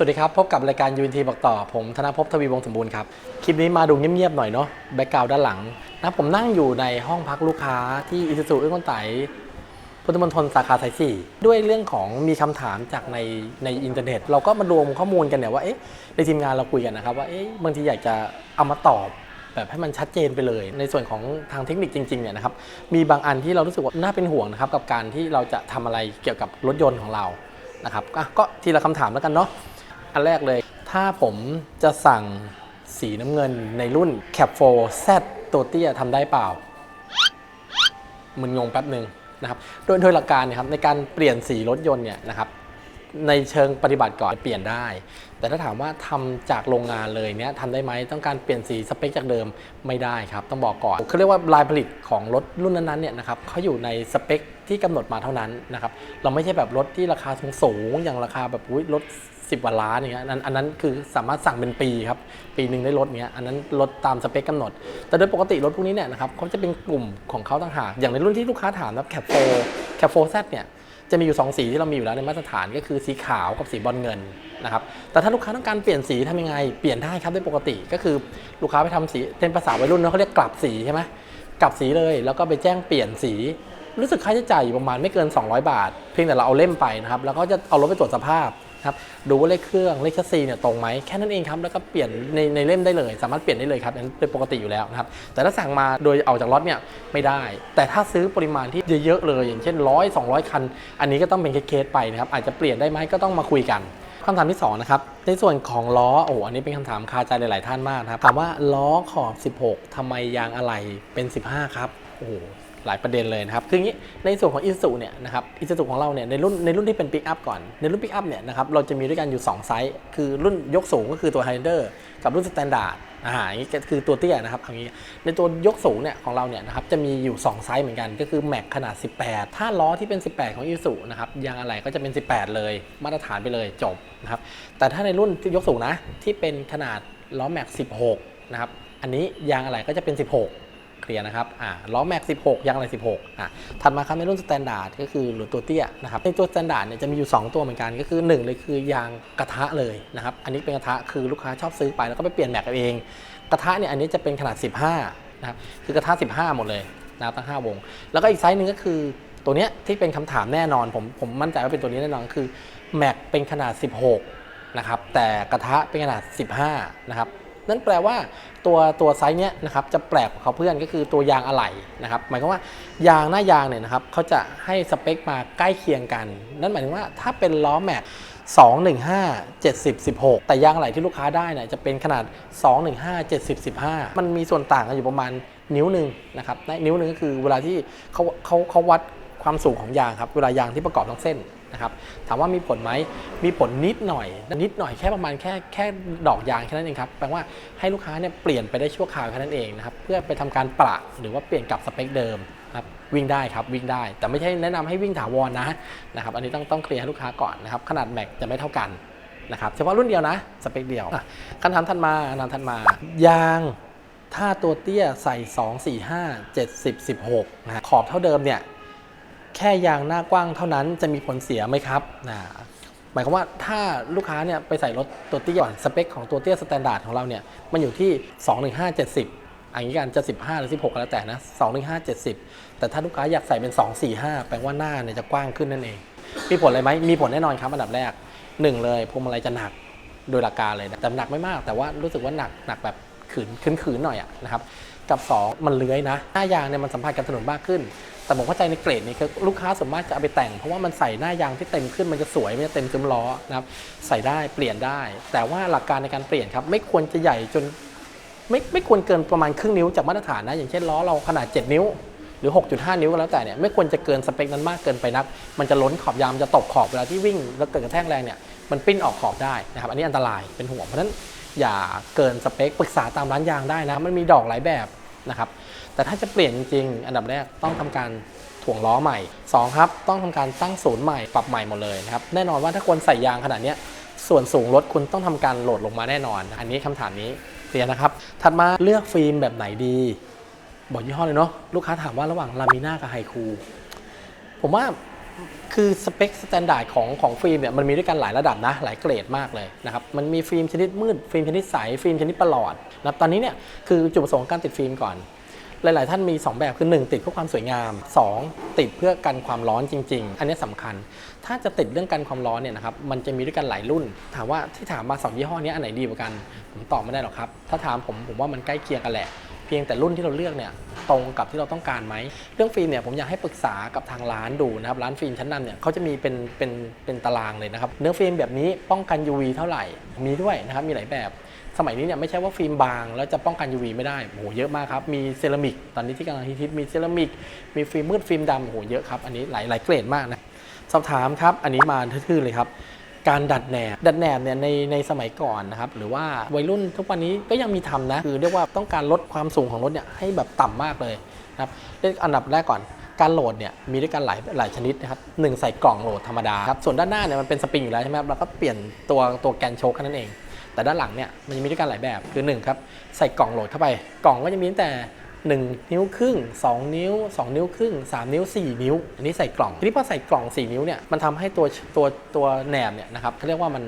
สวัสดีครับ พบกับรายการ UNT บอกต่อ ผมธนภพทวีวงศ์สมบูรณ์ครับ คลิปนี้มาดูเงียบๆหน่อยเนาะแบ็กกราวด้านหลังนะผมนั่งอยู่ในห้องพักลูกค้าที่อิสุสุเอื้องคนไตพุทธมณฑลสาขาสายสี่ด้วยเรื่องของมีคำถามจากในในอินเทอร์เน็ต เราก็มารวมข้อมูลกันเนี่ยว่าเอ๊ะในทีมงานเราคุยกันนะครับว่าเอ๊ะบางทีอยากจะเอามาตอบแบบให้มันชัดเจนไปเลย ในส่วนของทางเทคนิคจริงๆเนี่ยนะครับมีบางอันที่เรารู้สึกว่าน่าเป็นห่วงนะครับกับการที่เราจะทำอะไรเกี่ยวกับรถยนต์ของเรานะครับก็ทีละคำถามแล้วกันเนาะ อันแรกเลย ถ้าผมจะสั่งสีน้ำเงินในรุ่น Cap 4 Z ตัวเตี้ยทำได้เปล่ามึนงงแป๊บหนึ่งนะครับโดยโดยหลักการนี่ยครับในการเปลี่ยนสีรถยนต์เนี่ยนะครับในเชิงปฏิบัติก่อนเปลี่ยนได้ แต่ถ้าถามว่าทำจากโรงงานเลยเนี่ยทำได้ไหมต้องการเปลี่ยนสีสเปคจากเดิมไม่ได้ครับ ต้องบอกก่อนเขาเรียกว่าลายผลิตของรถรุ่นนั้นๆเนี่ยนะครับเขาอยู่ในสเปคที่กำหนดมาเท่านั้นนะครับเราไม่ใช่แบบรถที่ราคาสูงๆอย่างราคาแบบรถ 10กว่าล้านอย่างเงี้ยอันอันนั้นคือสามารถสั่งเป็นปีครับ ปีหนึ่งได้รถเงี้ยอันนั้นรถตามสเปคกำหนด แต่โดยปกติรถพวกนี้เนี่ยนะครับเขาจะเป็นกลุ่มของเขาต่างหากอย่างในรุ่นที่ลูกค้าถามนะแคปโฟแคปโฟแซเนี่ยจะมีอยู่ 2 สีที่เรามีอยู่แล้วในมาตรฐานก็คือสีขาวกับสีบอลเงินนะครับ แต่ถ้าลูกค้าต้องการเปลี่ยนสีทำยังไง เปลี่ยนได้ครับได้ปกติ ก็คือลูกค้าไปทำสีเป็นภาษาวัยรุ่นเนอะเขาเรียกกลับสีใช่ไหมกลับสีเลยแล้วก็ไปแจ้งเปลี่ยนสี รู้สึกค่าใช้จ่ายอยู่ประมาณไม่เกิน 200 บาท เพียงแต่เราเอาเล่มไปนะครับ แล้วก็จะเอารถไปตรวจสภาพ ครับดูว่าเลขเครื่องเลขชัสซีเนี่ยตรงไหมแค่นั้นเองครับแล้วก็เปลี่ยนในในเล่มได้เลย สามารถเปลี่ยนได้เลยครับอันนั้นเป็นปกติอยู่แล้วนะครับแต่ถ้าสั่งมาโดยเอาจากล็อตเนี่ยไม่ได้ แต่ถ้าซื้อปริมาณที่เยอะๆเลย อย่างเช่นร้อยสองคัน อันนี้ก็ต้องเป็นเคสไปนะครับอาจจะเปลี่ยนได้ไหมก็ต้องมาคุยกันคำถามที่สองนะครับในส่วนของล้อโอ้โหอันนี้เป็นคำถามคาใจหลาย ๆ ท่านมากนะครับถามว่าล้อขอบ 16ทำไมยางอะไหล่เป็น 15 ครับโอ้โหลายประเด็นเลยนะครับ คืออย่างนี้ในส่วนของอิสุเนี่ยนะครับอิสุของเราเนี่ยในรุ่นในรุ่นที่เป็นปิกอัพก่อน ในรุ่นปิกอัพเนี่ยนะครับเราจะมีด้วยกันอยู่ 2 ไซส์ คือรุ่นยกสูงก็คือตัว Highlander กับรุ่นสแตนดาร์ดอาหารนี้ก็คือตัวเตี้ยนะครับอย่างนี้ในตัวยกสูงเนี่ยของเราเนี่ยนะครับจะมีอยู่ 2 ไซส์เหมือนกันก็คือแม็กขนาด 18 ถ้าล้อที่เป็น 18 ของอิสุนะครับยางอะไรก็จะเป็น 18 เลย มาตรฐานไปเลยจบนะครับแต่ถ้าในรุ่นที่ยกสูงนะที่เป็นขนาดล้อแม็ก 16นะครับอันนี้ยางอะไรก็จะเป็น 16 เคลียร์นะครับอ่าล้อแม็ก 16 ยางอะไร 16อ่าถัดมาครับในรุ่นสแตนดาร์ดก็คือหรือตัวเตี้ยนะครับในตัวสแตนดาร์ดเนี่ยจะมีอยู่ 2 ตัวเหมือนกันก็คือ 1 เลยคือยางกระทะเลยนะครับอันนี้เป็นกระทะคือลูกค้าชอบซื้อไปแล้วก็ไปเปลี่ยนแม็กเอาเองกระทะเนี่ยอันนี้จะเป็นขนาด 15นะครับคือกระทะ 15 หมดเลยนะครับทั้ง 5 วง แล้วก็อีกไซส์หนึ่งก็คือตัวเนี้ยที่เป็นคำถามแน่นอนผมผมมั่นใจว่าเป็นตัวนี้แน่นอนคือแม็กเป็นขนาด 16นะครับแต่กระทะเป็นขนาด 15นะครับ นั่นแปลว่าตัวตัวไซส์เนี้ยนะครับจะแปลกกว่าเขาเพื่อนก็คือตัวยางอะไหล่นะครับหมายความว่ายางหน้ายางเนี่ยนะครับเขาจะให้สเปคมาใกล้เคียงกัน นั่นหมายถึงว่าถ้าเป็นล้อแม็ก215 70 16 แต่ยางอะไหล่ที่ลูกค้าได้เนี่ยจะเป็นขนาด 215 70 15 มันมีส่วนต่างกันอยู่ประมาณนิ้วหนึ่งนะครับในนิ้วหนึ่งก็คือเวลาที่เขาเขาเขาวัดความสูงของยางครับเวลายางที่ประกอบทั้งเส้น นะครับถามว่ามีผลไหมมีผลนิดหน่อย นิดหน่อยแค่ประมาณแค่แค่ดอกยางแค่นั้นเองครับแปลว่าให้ลูกค้าเนี่ยเปลี่ยนไปได้ชั่วคราวแค่นั้นเองนะครับเพื่อไปทำการปรับหรือว่าเปลี่ยนกลับสเปคเดิมครับวิ่งได้ครับวิ่งได้ แต่ไม่ใช่แนะนำให้วิ่งถาวรนะนะครับอันนี้ต้องต้องเคลียร์ให้ลูกค้าก่อนนะครับขนาดแม็กจะไม่เท่ากันนะครับเฉพาะรุ่นเดียวนะสเปคเดียวคำถามถัดมาคำถามถัดมายางถ้าตัวเตี้ยใส่ 2 4 5 70 16นะขอบเท่าเดิมเนี่ย แค่ยางหน้ากว้างเท่านั้นจะมีผลเสียไหมครับนะหมายความว่าถ้าลูกค้าเนี่ยไปใส่รถตัวเตี้ยก่อนสเปคของตัวเตี้ยสแตนดาร์ดของเราเนี่ยมันอยู่ที่ 215 70อันนี้กันจะ 15 หรือ 16ก็แล้วแต่นะ215 70 แต่ถ้าลูกค้าอยากใส่เป็น 245 แปลว่าหน้าเนี่ยจะกว้างขึ้นนั่นเอง มีผลอะไรไหมมีผลแน่นอนครับอันดับแรกหนึ่งเลยพวงมาลัยจะหนักโดยหลักการเลยนะแต่หนักไม่มาก แต่ว่ารู้สึกว่าหนักหนักแบบขืนขืนขืนหน่อยอะนะครับกับ 2 มันเลื้อยนะหน้ายางเนี่ยมันสัมผัสกับถนนมากขึ้น แต่ผมเข้าใจในเกรดนี้คือลูกค้าสมมติจะเอาไปแต่ง เพราะว่ามันใส่หน้ายางที่เต็มขึ้นมันจะสวยมันจะเต็มซุ้มล้อนะครับใส่ได้เปลี่ยนได้ แต่ว่าหลักการในการเปลี่ยนครับไม่ควรจะใหญ่จนไม่ไม่ควรเกินประมาณครึ่งนิ้วจากมาตรฐานนะ อย่างเช่นล้อเราขนาด 7 นิ้ว หรือ 6.5 นิ้วก็แล้วแต่เนี่ยไม่ควรจะเกินสเปคนั้นมากเกินไปนัก มันจะล้นขอบยางมันจะตกขอบเวลาที่วิ่งแล้วเกิดกระแทกแรงเนี่ยมันปิ้นออกขอบได้นะครับอันนี้อันตรายเป็นห่วงเพราะฉะนั้นอย่าเกินสเปคปรึกษาตามร้านยางได้นะมันมีดอกหลายแบบนะครับ แต่ถ้าจะเปลี่ยนจริงๆ อันดับแรกต้องทำการถ่วงล้อใหม่สองครับ ต้องทำการตั้งศูนย์ใหม่ปรับใหม่หมดเลยนะครับ แน่นอนว่าถ้าคนใส่ยางขนาดนี้ส่วนสูงรถคุณต้องทำการโหลดลงมาแน่นอน อันนี้คำถามนี้เคลียร์นะครับ ถัดมาเลือกฟิล์มแบบไหนดี บอกยี่ห้อเลยเนาะ ลูกค้าถามว่าระหว่างลามิน่ากับไฮคู ผมว่าคือสเปคสแตนดาร์ดของของฟิล์มเนี่ยมันมีด้วยกันหลายระดับนะ หลายเกรดมากเลยนะครับ มันมีฟิล์มชนิดมืด ฟิล์มชนิดใส ฟิล์มชนิดประหลอดนะครับ ตอนนี้เนี่ยคือจุดประสงค์ของการติดฟิล์มก่อน หลาย ๆ ท่านมี 2 แบบคือ 1 ติดเพื่อความสวยงาม 2 ติดเพื่อกันความร้อนจริง ๆ อันนี้สำคัญ ถ้าจะติดเรื่องกันความร้อนเนี่ยนะครับมันจะมีด้วยกันหลายรุ่น ถามว่าที่ถามมาสองยี่ห้อนี้อันไหนดีกว่ากัน ผมตอบไม่ได้หรอกครับ ถ้าถามผมผมว่ามันใกล้เคียงกันแหละ เพียงแต่รุ่นที่เราเลือกเนี่ยตรงกับที่เราต้องการไหม เรื่องฟิล์มเนี่ยผมอยากให้ปรึกษากับทางร้านดูนะครับ ร้านฟิล์มชั้นนำเนี่ยเขาจะมีเป็นเป็นเป็นตารางเลยนะครับ เนื้อฟิล์มแบบนี้ป้องกัน UV เท่าไหร่ มีด้วยนะครับ มีหลายแบบ สมัยนี้เนี่ยไม่ใช่ว่าฟิล์มบาง แล้วจะป้องกัน UV ไม่ได้โหเยอะมากครับ มีเซรามิก ตอนนี้ที่กำลังฮิตมีเซรามิก มีฟิล์มมืดฟิล์มดำโอ้โหเยอะครับ อันนี้หลายหลายเกรดมากนะ สอบถามครับ อันนี้มาทื่อๆเลยครับ การดัดแหนบ ดัดแหนบเนี่ยในในสมัยก่อนนะครับ หรือว่าวัยรุ่นทุกวันนี้ก็ยังมีทำนะ คือเรียกว่าต้องการลดความสูงของรถเนี่ยให้แบบต่ำมากเลยนะครับเรื่องอันดับแรกก่อนการโหลดเนี่ยมีด้วยกันหลายหลายชนิดนะครับหนึ่งใส่กล่องโหลดธรรมดาครับส่วนด้านหน้าเนี่ยมันเป็นสปริงอยู่แล้วใช่ไหมครับเราก็เปลี่ยนตัวตัวแกนโชคแค่นั้นเอง แต่ด้านหลังเนี่ยมันจะมีด้วยกันหลายแบบคือ1ครับใส่กล่องโหลดเข้าไป กล่องก็จะมีตั้งแต่ 1 นิ้วครึ่ง 2 นิ้ว 2 นิ้วครึ่ง 3 นิ้ว 4 นิ้ว อันนี้ใส่กล่องทีนี้พอใส่กล่อง 4 นิ้วเนี่ยมันทำให้ตัวตัวตัวแหนบเนี่ยนะครับเขาเรียกว่ามัน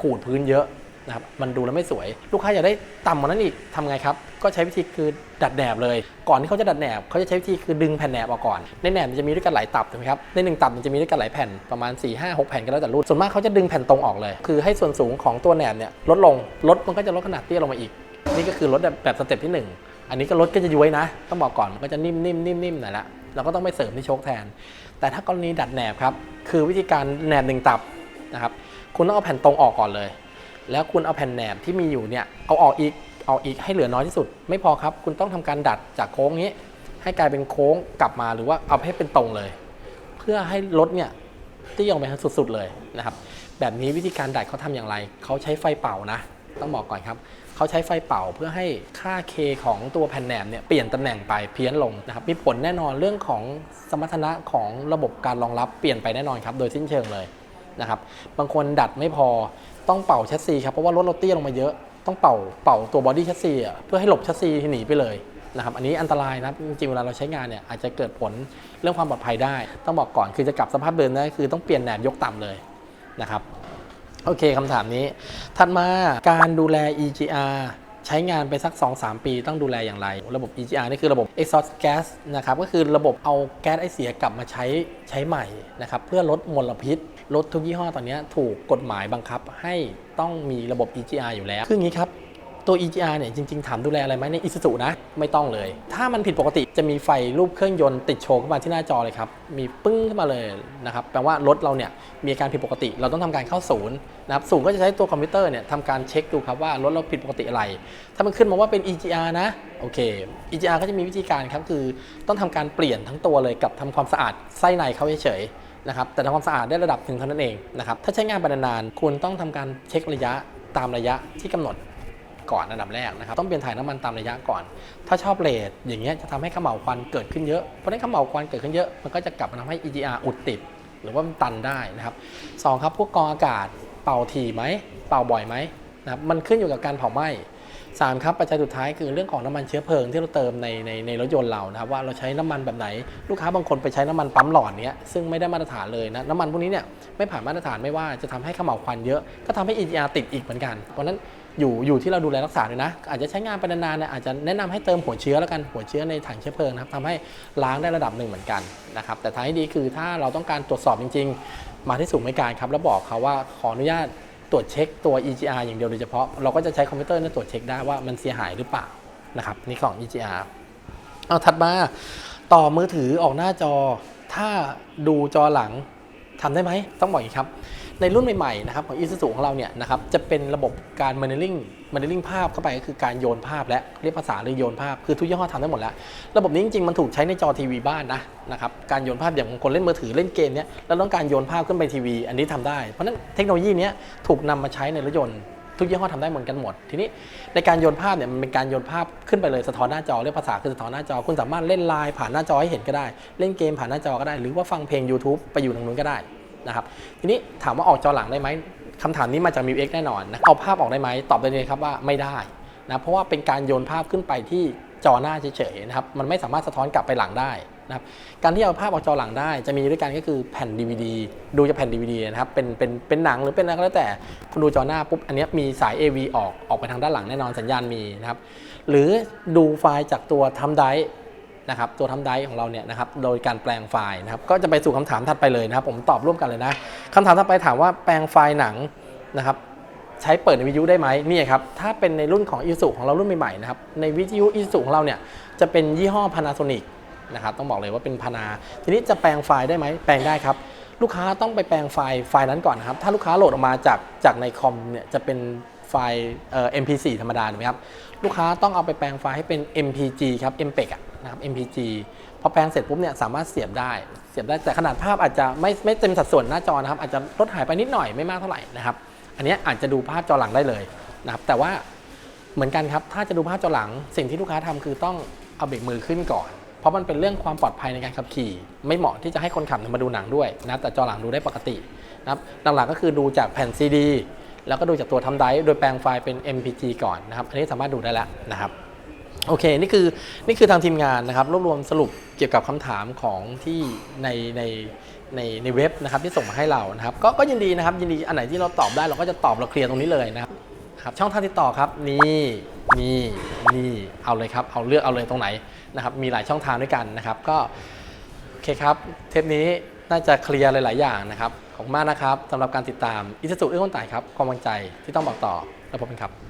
ขูดพื้นเยอะ นะครับมันดูแล้วไม่สวย ลูกค้าอยากได้ต่ำกว่านั้นอีกทำไงครับ ก็ใช้วิธีคือดัดแหนบเลย ก่อนที่เขาจะดัดแหนบเขาจะใช้วิธีคือดึงแผ่นแหนบออกก่อน ในแหนบมันจะมีด้วยกันหลายตับถูกไหมครับในหนึ่งตับมันจะมีด้วยกันหลายแผ่นประมาณ 4 5 6 แผ่นก็แล้วแต่รุ่นส่วนมากเขาจะดึงแผ่นตรงออกเลย คือให้ส่วนสูงของตัวแหนบเนี่ยลดลงลดมันก็จะลดขนาดเตี้ยลงมาอีก นี่ก็คือลดแบบสเต็ปที่หนึ่งอันนี้ก็รถก็จะย้วยนะ ต้องบอกก่อนมันก็จะนิ่มนิ่มนิ่มนิ่มหน่อยละเราก็ต้องไปเสริมที่โชคแทน แต่ถ้ากรณีดัดแหนบครับคือวิธีการแหนบหนึ่งตับนะครับคุณต้องเอาแผ่นตรงออกก่อนเลย แล้วคุณเอาแผ่นแหนบที่มีอยู่เนี่ยเอาออกอีกเอาอีกให้เหลือน้อยที่สุด ไม่พอครับ คุณต้องทำการดัดจากโค้งนี้ ให้กลายเป็นโค้งกลับมาหรือว่าเอาให้เป็นตรงเลย เพื่อให้รถเนี่ยเตี้ยลงไปให้สุด ๆเลยนะครับ แบบนี้วิธีการดัดเขาทำอย่างไร เขาใช้ไฟเป่านะ ต้องบอกก่อนครับเขาใช้ไฟเป่าเพื่อให้ค่า K ของตัวแผ่นแหนบเนี่ยเปลี่ยนตำแหน่งไปเพี้ยนลงนะครับมีผลแน่นอนเรื่องของสมรรถนะของระบบการรองรับเปลี่ยนไปแน่นอนครับ โดยสิ้นเชิงเลย นะครับ บางคนดัดไม่พอต้องเป่าแชสซีครับ เพราะว่ารถเราเตี้ยลงมาเยอะ ต้องเป่าเป่าตัวบอดี้แชสซีเพื่อให้หลบแชสซีหนีไปเลยนะครับ อันนี้อันตรายนะ จริงๆ เวลาเราใช้งานเนี่ยอาจจะเกิดผลเรื่องความปลอดภัยได้ ต้องบอกก่อนคือจะกลับสภาพเดิมได้คือต้องเปลี่ยนแหนบยกต่ำเลยนะครับ โอเคคำถามนี้ ถัดมาการดูแล EGR ใช้งานไปสัก 2-3 ปีต้องดูแลอย่างไร ระบบ EGR นี่คือระบบ exhaust gas นะครับ ก็คือระบบเอาแก๊สไอเสียกลับมาใช้ใช้ใหม่นะครับ เพื่อลดมลพิษ รถทุกยี่ห้อตอนนี้ถูกกฎหมายบังคับให้ต้องมีระบบ EGR อยู่แล้ว คืออย่างนี้ครับ ตัว EGR เนี่ยจริง ๆ ถามดูแลอะไรไหมใน Isuzu นะ ไม่ต้องเลย ถ้ามันผิดปกติจะมีไฟรูปเครื่องยนต์ติดโชว์ขึ้นมาที่หน้าจอเลยครับ มีปึ้งขึ้นมาเลยนะครับ แปลว่ารถเราเนี่ยมีอาการผิดปกติ เราต้องทำการเข้าศูนย์นะครับ ศูนย์ก็จะใช้ตัวคอมพิวเตอร์เนี่ยทำการเช็คดูครับว่ารถเราผิดปกติอะไร ถ้ามันขึ้นมาว่าเป็น EGR นะ โอเค EGR ก็จะมีวิธีการครับคือต้องทำการเปลี่ยนทั้งตัวเลยกับทำความสะอาดไส้ในเขาเฉยๆ นะครับแต่ทำความสะอาดได้ระดับหนึ่งเท่านั้นเองนะครับถ้าใช้งานไปนานๆคุณต้องทำการเช็คระยะตามระยะที่กำหนดก่อนอันดับแรกนะครับต้องเปลี่ยนถ่ายน้ำมันตามระยะก่อน ถ้าชอบเลทอย่างเงี้ยจะทำให้ขมเหลาควันเกิดขึ้นเยอะเพราะฉะนั้นขมเหลาควันเกิดขึ้นเยอะมันก็จะกลับมาทำให้ EGR อุดติด หรือว่ามันตันได้นะครับสองครับพวกกรองอากาศเป่าถี่ไหมเป่าบ่อยไหมนะครับมันขึ้นอยู่กับการเผาไหม้ สามครับปัจจัยสุดท้ายคือเรื่องของน้ำมันเชื้อเพลิงที่เราเติมในในในรถยนต์เรานะครับว่าเราใช้น้ำมันแบบไหน ลูกค้าบางคนไปใช้น้ำมันปั๊มหลอดเนี้ยซึ่งไม่ได้มาตรฐานเลยนะน้ำมันพวกนี้เนี่ยไม่ผ่านมาตรฐานไม่ว่าจะทำให้ขมเหลาควันเยอะก็ทำให้ EGR ติดอีกเหมือนกัน เพราะนั้นอยู่อยู่ที่เราดูแลรักษาด้วยนะ อาจจะใช้งานไปนานๆเนี่ยอาจจะแนะนำให้เติมหัวเชื้อแล้วกันหัวเชื้อในถังเชื้อเพลิงนะครับทำให้ล้างได้ระดับหนึ่งเหมือนกันนะครับแต่ท้างที่ดีคือถ้าเราต้องการตรวจสอบจริง ๆ มาที่ศูนย์บริการครับแล้วบอกเขาว่าขออนุญาต ตรวจเช็คตัว EGR อย่างเดียวโดยเฉพาะ เราก็จะใช้คอมพิวเตอร์นั่นตรวจเช็คได้ว่ามันเสียหายหรือเปล่านะครับนี่ของ EGR เอาถัดมาต่อมือถือออกหน้าจอ ถ้าดูจอหลัง ทำได้ไหมต้องบอกอีกครับ ในรุ่นใหม่ๆนะครับของ Isuzu ของเราเนี่ยนะครับจะเป็นระบบการ modeling modeling ภาพเข้าไปก็คือการโยนภาพและเรียกภาษาหรือโยนภาพคือทุกยี่ห้อทำได้หมดแล้ว ระบบนี้จริงๆมันถูกใช้ในจอทีวีบ้านนะนะครับการโยนภาพอย่างคนเล่นมือถือเล่นเกมเนี่ยแล้วต้องการโยนภาพขึ้นไปทีวี อันนี้ทำได้เพราะนั้นเทคโนโลยีนี้ถูกนำมาใช้ในรถยนต์ ทุกยี่ห้อทำได้เหมือนกันหมด ทีนี้ในการโยนภาพเนี่ยมันเป็นการโยนภาพขึ้นไปเลยสะท้อนหน้าจอเรียกภาษาคือสะท้อนหน้าจอคุณสามารถเล่นไลน์ผ่านหน้าจอให้เห็นก็ได้ เล่นเกมผ่านหน้าจอก็ได้ หรือว่าฟังเพลง YouTube ไปอยู่ตรงนู้นก็ได้นะครับทีนี้ถามว่าออกจอหลังได้ไหมคำถามนี้มาจากมิวเอ็กแน่นอนนะเอาภาพออกได้ไหมตอบได้เลยครับว่าไม่ได้นะเพราะว่าเป็นการโยนภาพขึ้นไปที่จอหน้าเฉยๆนะครับมันไม่สามารถสะท้อนกลับไปหลังได้ นะครับการที่เอาภาพออกจอหลังได้จะมีด้วยกันก็คือแผ่น DVD ดูจากแผ่น DVD นะครับเป็นเป็นเป็นหนังหรือเป็นอะไรก็แล้วแต่คุณดูจอหน้าปุ๊บอันนี้มีสาย AV ออกออกไปทางด้านหลังแน่นอนสัญญาณมีนะครับหรือดูไฟล์จากตัวทำไดนะครับตัวทำไดของเราเนี่ยนะครับโดยการแปลงไฟล์นะครับก็จะไปสู่คำถามถัดไปเลยนะครับ ผมตอบร่วมกันเลยนะคำถามถัดไปถามว่าแปลงไฟล์หนังนะครับใช้เปิดในวิทยุได้ไหมนี่ครับถ้าเป็นในรุ่นของอีสุของเรารุ่นใหม่ๆนะครับในวิทยุอีสุของเราเนี่ยจะเป็นยี่ห้อ Panasonic นะครับต้องบอกเลยว่าเป็นพานา ทีนี้จะแปลงไฟล์ได้ไหมแปลงได้ครับ ลูกค้าต้องไปแปลงไฟล์ไฟล์นั้นก่อนนะครับ ถ้าลูกค้าโหลดออกมาจากจากในคอมเนี่ยจะเป็นไฟล์เอ่อ MP4 ธรรมดาถูกไหมครับลูกค้าต้องเอาไปแปลงไฟล์ให้เป็น MPG ครับ MPEG นะครับ MPG พอแปลงเสร็จปุ๊บเนี่ยสามารถเสียบได้ เสียบได้แต่ขนาดภาพอาจจะไม่ไม่เต็มสัดส่วนหน้าจอนะครับอาจจะลดหายไปนิดหน่อยไม่มากเท่าไหร่นะครับอันนี้อาจจะดูภาพจอหลังได้เลยนะครับแต่ว่าเหมือนกันครับถ้าจะดูภาพจอหลังสิ่งที่ลูกค้าทำคือต้องเอาเบรกมือขึ้นก่อน ราะมันเป็นเรื่องความปลอดภัยในการขับขี่ ไม่เหมาะที่จะให้คนขับมาดูหนังด้วยนะแต่จอหลังดูได้ปกตินะครับหลักๆก็คือดูจากแผ่นซีดีแล้วก็ดูจากตัวทำไดร์โดยแปลงไฟล์เป็น MPG ก่อนนะครับ อันนี้สามารถดูได้แล้วนะครับ โอเค นี่คือนี่คือทางทีมงานนะครับ รวบรวมสรุปเกี่ยวกับคำถามของที่ในในในในเว็บนะครับที่ส่งมาให้เรานะครับก็ก็ยินดีนะครับ ยินดีอันไหนที่เราตอบได้เราก็จะตอบเราเคลียร์ตรงนี้เลยนะครับครับ ช่องทางติดต่อครับ นี่นี่นี่เอาเลยครับ เอาเลือกเอาเลยตรงไหน นะครับมีหลายช่องทางด้วยกันนะครับ ก็โอเคครับ เทปนี้น่าจะเคลียร์หลาย ๆ อย่างนะครับ ขอบคุณมากนะครับสำหรับการติดตามอิสสุเอื้อคนไต่ครับความวางใจที่ต้องบอกต่อแล้วพบกันครับ